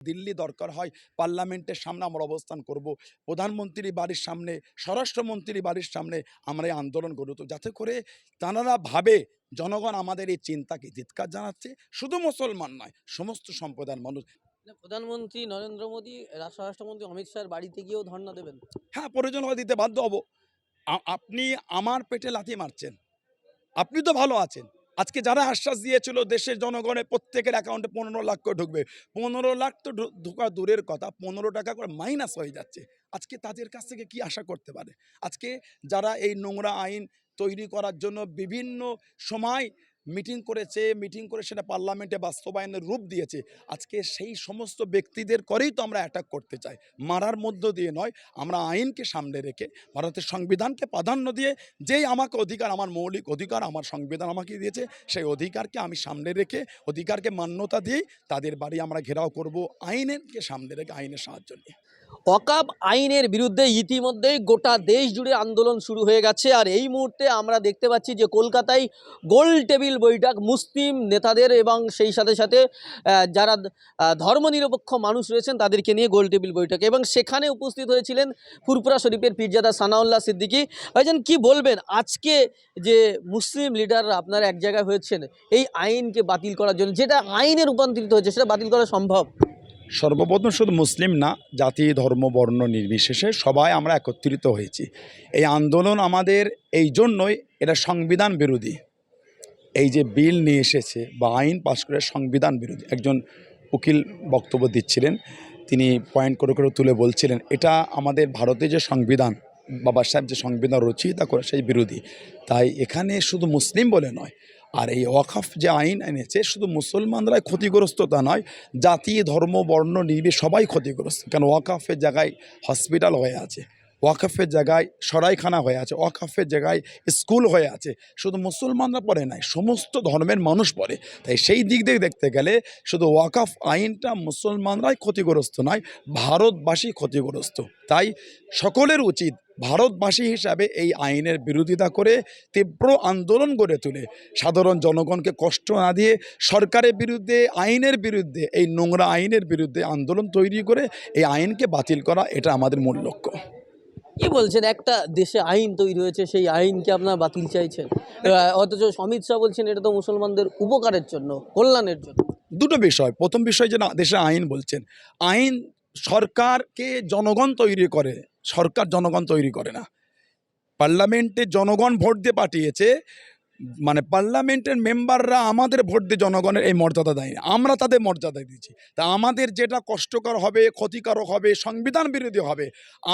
দিল্লি দরকার হয় পার্লামেন্টের সামনে আমরা অবস্থান করব প্রধানমন্ত্রী বাড়ির সামনে স্বরাষ্ট্রমন্ত্রী বাড়ির সামনে আমরা এই আন্দোলন করব তো যাতে করে তাঁরা ভাবে জনগণ আমাদের এই চিন্তাকে ধিৎকার জানাচ্ছে শুধু মুসলমান নয় সমস্ত সম্প্রদায়ের মানুষ। প্রধানমন্ত্রী নরেন্দ্র মোদী স্বরাষ্ট্রমন্ত্রী অমিত শাহের বাড়িতে গিয়েও ধর্ণা দেবেন। হ্যাঁ প্রয়োজন হয় দিতে বাধ্য হব। আপনি আমার পেটে লাথি মারছেন। আপনি তো ভালো আছেন। আজকে যারা আশ্বাস দিয়েছিল দেশের জনগণের প্রত্যেকের অ্যাকাউন্টে পনেরো লাখ করে ঢুকবে। পনেরো লাখ তো ঢোকা দূরের কথা, পনেরো টাকা করে মাইনাস হয়ে যাচ্ছে। আজকে তাদের কাছ থেকে কি আশা করতে পারে? আজকে যারা এই নোংরা আইন তৈরি করার জন্য বিভিন্ন সময় মিটিং করেছে, মিটিং করে সেটা পার্লামেন্টে বাস্তবায়নের রূপ দিয়েছে। আজকে সেই সমস্ত ব্যক্তিদের করেই তো আমরা অ্যাটাক করতে চাই। মারার মধ্য দিয়ে নয়, আমরা আইনকে সামনে রেখে, ভারতের সংবিধানকে প্রাধান্য দিয়ে যেই আমাকে অধিকার, আমার মৌলিক অধিকার, আমার সংবিধান আমাকে দিয়েছে, সেই অধিকারকে আমি সামনে রেখে, অধিকারকে মান্যতা দিয়েই তাদের বাড়ি আমরা ঘেরাও করব। আইনেরকে সামনে রেখে, আইনের সাহায্য নিয়ে। অকাব আইনের বিরুদ্ধে ইতিমধ্যেই গোটা দেশ জুড়ে আন্দোলন শুরু হয়ে গেছে। আর এই মুহূর্তে আমরা দেখতে পাচ্ছি যে কলকাতায় গোল টেবিল বৈঠক, মুসলিম নেতাদের এবং সেই সাথে সাথে যারা ধর্মনিরপেক্ষ মানুষ রয়েছেন তাদেরকে নিয়ে গোল টেবিল বৈঠক। এবং সেখানে উপস্থিত হয়েছিলেন ফুরপুরা শরীফের পীরজাদা সানাউল্লাহ সিদ্দিকি। ভাইজান, কি বলবেন? আজকে যে মুসলিম লিডাররা আপনারা এক জায়গায় হয়েছেন, এই আইনকে বাতিল করার জন্য, যেটা আইনে রূপান্তরিত হয়েছে, সেটা বাতিল করা সম্ভব? সর্বপ্রথম শুধু মুসলিম না, জাতি, ধর্ম, বর্ণ নির্বিশেষে সবাই আমরা একত্রিত হয়েছি। এই আন্দোলন আমাদের এই জন্যই এটা সংবিধান বিরোধী। এই যে বিল নিয়ে এসেছে বা আইন পাশ করে সংবিধান বিরোধী, একজন উকিল বক্তব্য দিচ্ছিলেন, তিনি পয়েন্ট করে করে তুলে বলছিলেন, এটা আমাদের ভারতে যে সংবিধান, বাবা সাহেব যে সংবিধান রচয়িতা করে সেই বিরোধী। তাই এখানে শুধু মুসলিম বলে নয় আর এই ওয়াকফ যে আইন এনেছে, শুধু মুসলমানরাই ক্ষতিগ্রস্ত তা নয়, জাতি, ধর্ম, বর্ণ নির্বিশ সবাই ক্ষতিগ্রস্ত। কারণ ওয়াকফের জায়গায় হসপিটাল হয়ে আছে। ওয়াকফের জায়গায় সরাইখানা হয়ে আছে, ওয়াকফের জায়গায় স্কুল হয়ে আছে। শুধু মুসলমানরা পড়ে নাই, সমস্ত ধর্মের মানুষ পড়ে। তাই সেই দিক দিয়ে দেখতে গেলে শুধু ওয়াকফ আইনটা মুসলমানরাই ক্ষতিগ্রস্ত নয়, ভারতবাসী ক্ষতিগ্রস্ত। তাই সকলের উচিত ভারতবাসী হিসাবে এই আইনের বিরোধিতা করে তীব্র আন্দোলন গড়ে তুলে। সাধারণ জনগণকে কষ্ট না দিয়ে সরকারের বিরুদ্ধে, আইনের বিরুদ্ধে, এই নোংরা আইনের বিরুদ্ধে আন্দোলন তৈরি করে এই আইনকে বাতিল করা, এটা আমাদের মূল লক্ষ্য। কি বলছেন? একটা দেশে আইন তৈরি হয়েছে, সেই আইনকে আপনারা বাতিল চাইছেন। অথচ অমিত শাহ বলছেন এটা তো মুসলমানদের উপকারের জন্য, কল্যাণের জন্য। দুটো বিষয়। প্রথম বিষয় যে দেশে আইন বলছেন। আইন সরকারকে জনগণ তৈরি করে, সরকার জনগণ তৈরি করে না। পার্লামেন্টে জনগণ ভোট দিয়ে পাঠিয়েছে মানে পার্লামেন্টের মেম্বাররা আমাদের ভোট দিয়ে জনগণের এই মর্যাদা দেয়নি। আমরা তাদের মর্যাদা দিচ্ছি তা আমাদের যেটা কষ্টকর হবে, ক্ষতিকারক হবে, সংবিধান বিরোধী হবে,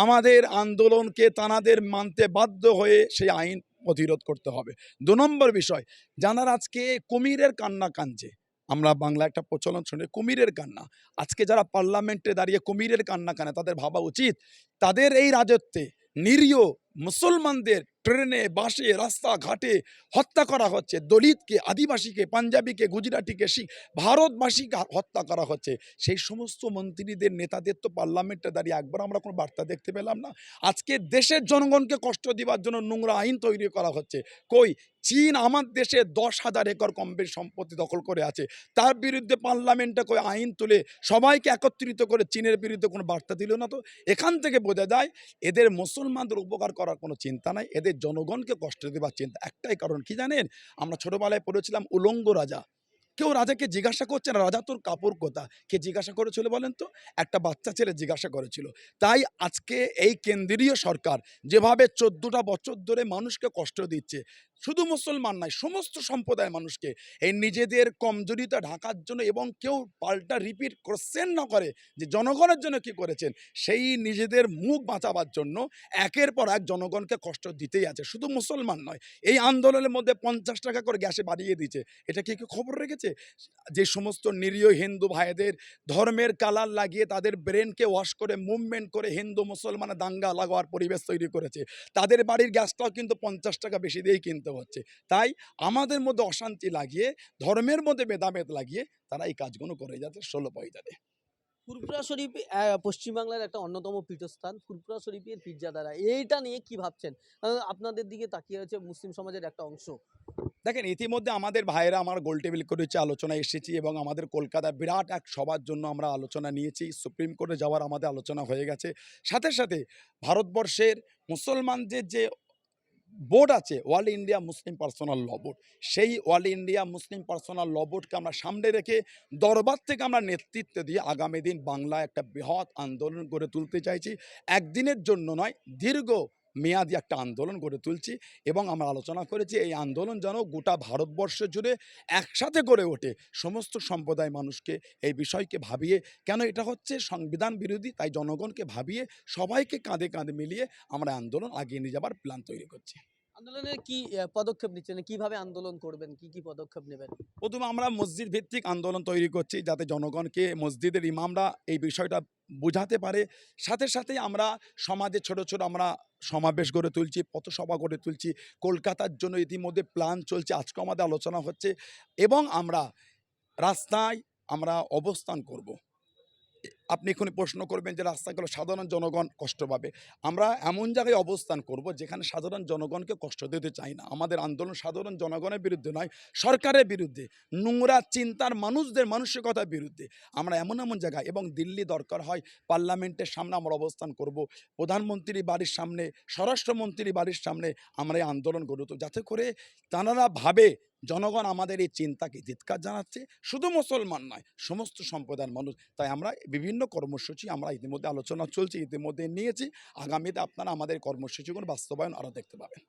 আমাদের আন্দোলনকে তানাদের মানতে বাধ্য হয়ে সেই আইন প্রতিরোধ করতে হবে। দু নম্বর বিষয়, জানার আজকে কুমিরের কান্না কাঁদছে। আমরা বাংলা একটা প্রচলন শুনে, কুমিরের কান্না। আজকে যারা পার্লামেন্টে দাঁড়িয়ে কুমিরের কান্না কানে, তাদের ভাবা উচিত। তাদের এই রাজত্বে নিরীহ মুসলমানদের ট্রেনে, বাসে রাস্তাঘাটে হত্যা করা হচ্ছে। দলিতকে, আদিবাসীকে, পাঞ্জাবিকে, গুজরাটিকে, শিখ, ভারতবাসীকে হত্যা করা হচ্ছে। সেই সমস্ত মন্ত্রীদের, নেতাদের তো পার্লামেন্টে দাঁড়িয়ে একবার আমরা কোনো বার্তা দেখতে পেলাম না। আজকে দেশের জনগণকে কষ্ট দেওয়ার জন্য নোংরা আইন তৈরি করা হচ্ছে। কই? চীন আমার দেশে দশ হাজার একর কম বেশি সম্পত্তি দখল করে আছে। তার বিরুদ্ধে পার্লামেন্টে কই আইন তুলে সবাইকে একত্রিত করে চীনের বিরুদ্ধে কোনো বার্তা দিল না তো। এখান থেকে বোঝা যায়, এদের মুসলমানদের উপকার করার কোনো চিন্তা নাই, এদের জনগণকে কষ্ট দেবার চিন্তা। একটাই কারণ কি জানেন? আমরা ছোটবেলায় পড়েছিলাম উলঙ্গ রাজা। কেউ রাজাকে জিজ্ঞাসা করছে না, রাজা, তোর কাপড় কোথা কে জিজ্ঞাসা করেছিল বলেন তো? একটা বাচ্চা ছেলে জিজ্ঞাসা করেছিল। তাই আজকে এই কেন্দ্রীয় সরকার যেভাবে চোদ্দোটা বছর ধরে মানুষকে কষ্ট দিচ্ছে শুধু মুসলমান নয়, সমস্ত সম্প্রদায়ের মানুষকে এই নিজেদের কমজোরিতা ঢাকার জন্য এবং কেউ পাল্টা রিপিট কোশ্চেন না করে যে জনগণের জন্য কি করেছেন, সেই নিজেদের মুখ বাঁচাবার জন্য একের পর এক জনগণকে কষ্ট দিতেই আছে। শুধু মুসলমান নয়, এই আন্দোলনের মধ্যে পঞ্চাশ টাকা করে গ্যাসে বাড়িয়ে দিচ্ছে এটা কি কেউ খবর রেখেছে? যে সমস্ত নিরীহ হিন্দু ভাইদের ধর্মের কালার লাগিয়ে তাদের ব্রেনকে ওয়াশ করে মুভমেন্ট করে হিন্দু মুসলমানের দাঙ্গা লাগাবার পরিবেশ তৈরি করেছে। তাদের বাড়ির গ্যাসটাও কিন্তু পঞ্চাশ টাকা বেশি দিয়েই কিনতে হচ্ছে। তাই আমাদের মধ্যে অশান্তি লাগিয়ে ধর্মের মধ্যে ভেদাভেদ লাগিয়ে তারা এই কাজগুলো করে যাচ্ছে ষোলো পয়সাতে ফুরফুরা শরীফ পশ্চিমবাংলার একটা অন্যতম পীঠস্থান। ফুরফুরা শরীফের পীরজাদারা এইটা নিয়ে কি ভাবছেন? কারণ আপনাদের দিকে তাকিয়ে আছে মুসলিম সমাজের একটা অংশ। দেখেন ইতিমধ্যে আমাদের ভাইয়েরা আমার গোল টেবিল করেছে আলোচনা এসেছি এবং আমাদের কলকাতা বিরাট এক সবার জন্য আমরা আলোচনা নিয়েছি। সুপ্রিম কোর্টে যাওয়ার আমাদের আলোচনা হয়ে গেছে। সাথে সাথে ভারতবর্ষের মুসলমানদের যে বোর্ড আছে all India Muslim personal law board. সেই all India Muslim personal law বোর্ডকে আমরা সামনে রেখে দরবার থেকে আমরা নেতৃত্ব দিয়ে আগামী দিন বাংলায় একটা বৃহৎ আন্দোলন গড়ে তুলতে চাইছি। একদিনের জন্য নয়, দীর্ঘ মেয়াদি একটা আন্দোলন গড়ে তুলছি এবং আমরা আলোচনা করেছি এই আন্দোলন যেন গোটা ভারতবর্ষ জুড়ে একসাথে গড়ে ওঠে। সমস্ত সম্প্রদায় মানুষকে এই বিষয়কে ভাবিয়ে কেন এটা হচ্ছে সংবিধান বিরোধী তাই জনগণকে ভাবিয়ে সবাইকে কাঁধে কাঁধে মিলিয়ে আমরা আন্দোলন আগিয়ে নিয়ে যাবার প্ল্যান তৈরি করছি। আন্দোলনের কি পদক্ষেপ নিচ্ছেন? কীভাবে আন্দোলন করবেন? কি কি পদক্ষেপ নেবেন? প্রথমে আমরা মসজিদ ভিত্তিক আন্দোলন তৈরি করছি যাতে জনগণকে মসজিদের ইমামরা এই বিষয়টা বোঝাতে পারে। সাথে সাথে আমরা সমাজে ছোট ছোট আমরা সমাবেশ গড়ে তুলছি, পথসভা গড়ে তুলছি, কলকাতার জন্য ইতিমধ্যে প্ল্যান চলছে আজকে আমাদের আলোচনা হচ্ছে এবং আমরা রাস্তায় আমরা অবস্থান করব। আপনি এখনই প্রশ্ন করবেন যে রাস্তাগুলো সাধারণ জনগণ কষ্ট পাবে। আমরা এমন জায়গায় অবস্থান করব যেখানে সাধারণ জনগণকে কষ্ট দিতে চাই না। আমাদের আন্দোলন সাধারণ জনগণের বিরুদ্ধে নয়, সরকারের বিরুদ্ধে। নোংরা চিন্তার মানুষদের মানসিকতার বিরুদ্ধে। আমরা এমন এমন জায়গায় এবং দিল্লি দরকার হয়, পার্লামেন্টের সামনে আমরা অবস্থান করব। প্রধানমন্ত্রী বাড়ির সামনে, স্বরাষ্ট্রমন্ত্রী বাড়ির সামনে আমরা এই আন্দোলন গড়ে যাতে করে তারা ভাবে জনগণ আমাদের এই চিন্তাকে ধিৎকার জানাচ্ছে, শুধু মুসলমান নয়, সমস্ত সম্প্রদায়ের মানুষ। তাই আমরা বিভিন্ন কর্মসূচি আমরা ইতিমধ্যে আলোচনা চলছি, ইতিমধ্যে নিয়েছি। আগামীতে আপনারা আমাদের কর্মসূচিগুলো বাস্তবায়ন আরও দেখতে পাবেন।